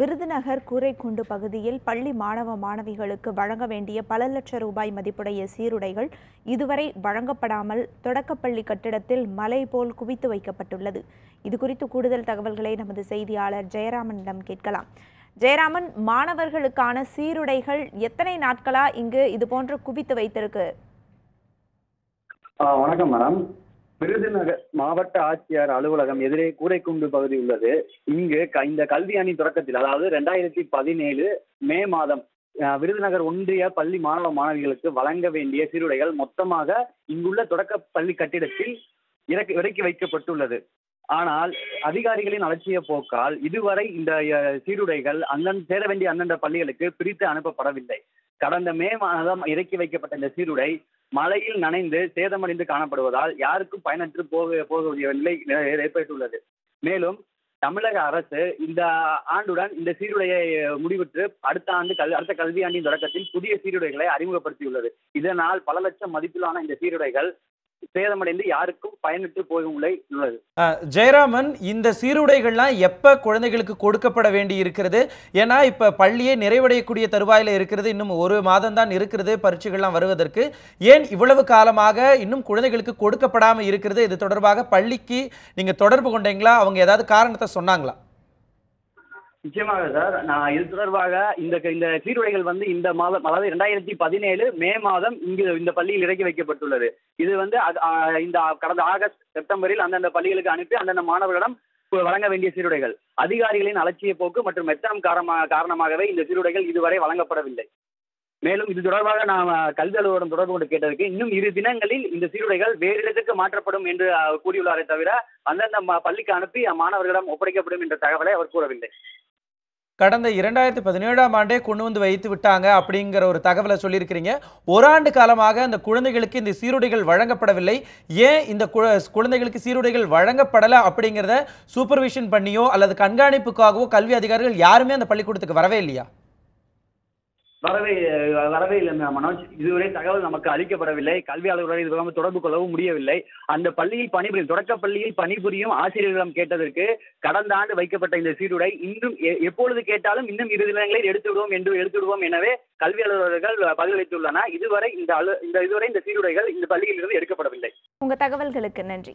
விருதுநகர் கூரைக்குண்டு பகுதியில் பள்ளி மாணவ மாணவிகளுக்கு வழங்க வேண்டிய பல லட்சம் ரூபாய் மதிப்புடைய சீருடைகள் இதுவரை வழங்கப்படாமல் தொடக்கப்பள்ளி கட்டிடத்தில் மலை போல் குவித்து வைக்கப்பட்டுள்ளது. இது குறித்து கூடுதல் தகவல்களை நமது செய்தியாளர் ஜெயராமனிடம் கேட்கலாம். ஜெயராமன் மாணவர்களுக்கான சீருடைகள் எத்தனை நாட்களா இங்கு இது போன்று குவித்து வைத்திருக்கு? வணக்கம் மேடம். விருதுநகர் மாவட்ட ஆட்சியர் அலுவலகம் எதிரே கூரைக்குண்டு பகுதி உள்ளது. இங்கு க- இந்த கல்வியாண்டின் தொடக்கத்தில் அதாவது ரெண்டாயிரத்தி பதினேழு மே மாதம் விருதுநகர் ஒன்றிய பள்ளி மாணவ மாணவிகளுக்கு வழங்க வேண்டிய சீருடைகள் மொத்தமாக இங்குள்ள தொடக்க பள்ளி கட்டிடத்தில் இறக்கி இறக்கி வைக்கப்பட்டுள்ளது. ஆனால் அதிகாரிகளின் அலட்சிய போக்கால் இதுவரை இந்த சீருடைகள் அந்தந்த சேர வேண்டிய அந்தந்த பள்ளிகளுக்கு பிரித்து அனுப்பப்படவில்லை. கடந்த மே மாதம் இறக்கி வைக்கப்பட்ட இந்த சீருடை மழையில் நனைந்து சேதமடைந்து காணப்படுவதால் யாருக்கும் பயனற்று போக போகக்கூடிய நிலை ஏற்பட்டுள்ளது. மேலும் தமிழக அரசு இந்த ஆண்டுடன் இந்த சீருடையை முடிவிட்டு அடுத்த ஆண்டு கல் அடுத்த கல்வியாண்டின் தொடக்கத்தில் புதிய சீருடைகளை அறிமுகப்படுத்தியுள்ளது. இதனால் பல லட்சம் மதிப்பிலான இந்த சீருடைகள் சேதமடைந்து யாருக்கும் பயனற்று போகும் நிலை உள்ளது ஜெயராமன் இந்த சீருடைகள்லாம் எப்ப குழந்தைகளுக்கு கொடுக்கப்பட வேண்டி இருக்கிறது? ஏன்னா இப்ப பள்ளியே நிறைவடையக்கூடிய தருவாயில இருக்கிறது இன்னும் ஒரு மாதம் தான் இருக்கிறது பரீட்சைகள்லாம் வருவதற்கு. ஏன் இவ்வளவு காலமாக இன்னும் குழந்தைகளுக்கு கொடுக்கப்படாம இருக்கிறது? இது தொடர்பாக பள்ளிக்கு நீங்க தொடர்பு கொண்டீங்களா? அவங்க ஏதாவது காரணத்தை சொன்னாங்களா? நிச்சயமாக சார். நான் இது தொடர்பாக இந்த இந்த சீருடைகள் வந்து இந்த மாதம் அதாவது ரெண்டாயிரத்தி பதினேழு மே மாதம் இங்கு இந்த பள்ளியில் இறக்கி வைக்கப்பட்டுள்ளது. இது வந்து அது- இந்த கடந்த ஆகஸ்ட் செப்டம்பரில் அந்தந்த பள்ளிகளுக்கு அனுப்பி அந்தந்த மாணவர்களிடம் வழங்க வேண்டிய சீருடைகள். அதிகாரிகளின் அலட்சிய போக்கு மற்றும் மெத்தனம் காரணமாக காரணமாகவே இந்த சீருடைகள் இதுவரை வழங்கப்படவில்லை. மேலும் இது தொடர்பாக நாம் கல்வி அலுவலகம் தொடர்பு கொண்டு கேட்டதற்கு இன்னும் இரு தினங்களில் இந்த சீருடைகள் வேறு இடத்துக்கு மாற்றப்படும் என்று கூறியுள்ளாரே தவிர அந்தந்த ம- பள்ளிக்கு அனுப்பி மாணவர்களிடம் ஒப்படைக்கப்படும் என்ற தகவலை அவர் கூறவில்லை. கடந்த இரண்டாயிரத்தி பதினேழாம் ஆண்டே கொண்டு வந்து வைத்து விட்டாங்க அப்படிங்கிற ஒரு தகவலை சொல்லியிருக்கிறீங்க. ஓராண்டு காலமாக அந்த குழந்தைகளுக்கு இந்த சீருடைகள் வழங்கப்படவில்லை. ஏன் இந்த குழந்தைகளுக்கு சீருடைகள் வழங்கப்படலை அப்படிங்கிறத சூப்பர்விஷன் பண்ணியோ அல்லது கண்காணிப்புக்காகவோ கல்வி அதிகாரிகள் யாருமே அந்த பள்ளிக்கூடத்துக்கு வரவே இல்லையா? வரவே வரவே இல்லை மனோஜ். இதுவரை தகவல் நமக்கு அளிக்கப்படவில்லை. கல்வி இது தொடர்பு- தொடர்பு கொள்ளவும் முடியவில்லை. அந்த பள்ளியில் பணிபுரியும் தொடக்க பள்ளியில் பணிபுரியும் ஆசிரியர்களிடம் கேட்டதற்கு கடந்த ஆண்டு வைக்கப்பட்ட இந்த சீருடை இன்றும் எ- எப்பொழுது கேட்டாலும் இன்னும் இரு தினங்களில் எடுத்துவிடுவோம் என்று எடுத்துவிடுவோம் எனவே கல்வி அலுவலர்கள் பதிலளித்துள்ளன. இதுவரை இந்த அலு இந்த இதுவரை இந்த சீருடைகள் இந்த பள்ளியில் இருந்து எடுக்கப்படவில்லை. உங்க தகவல்களுக்கு நன்றி.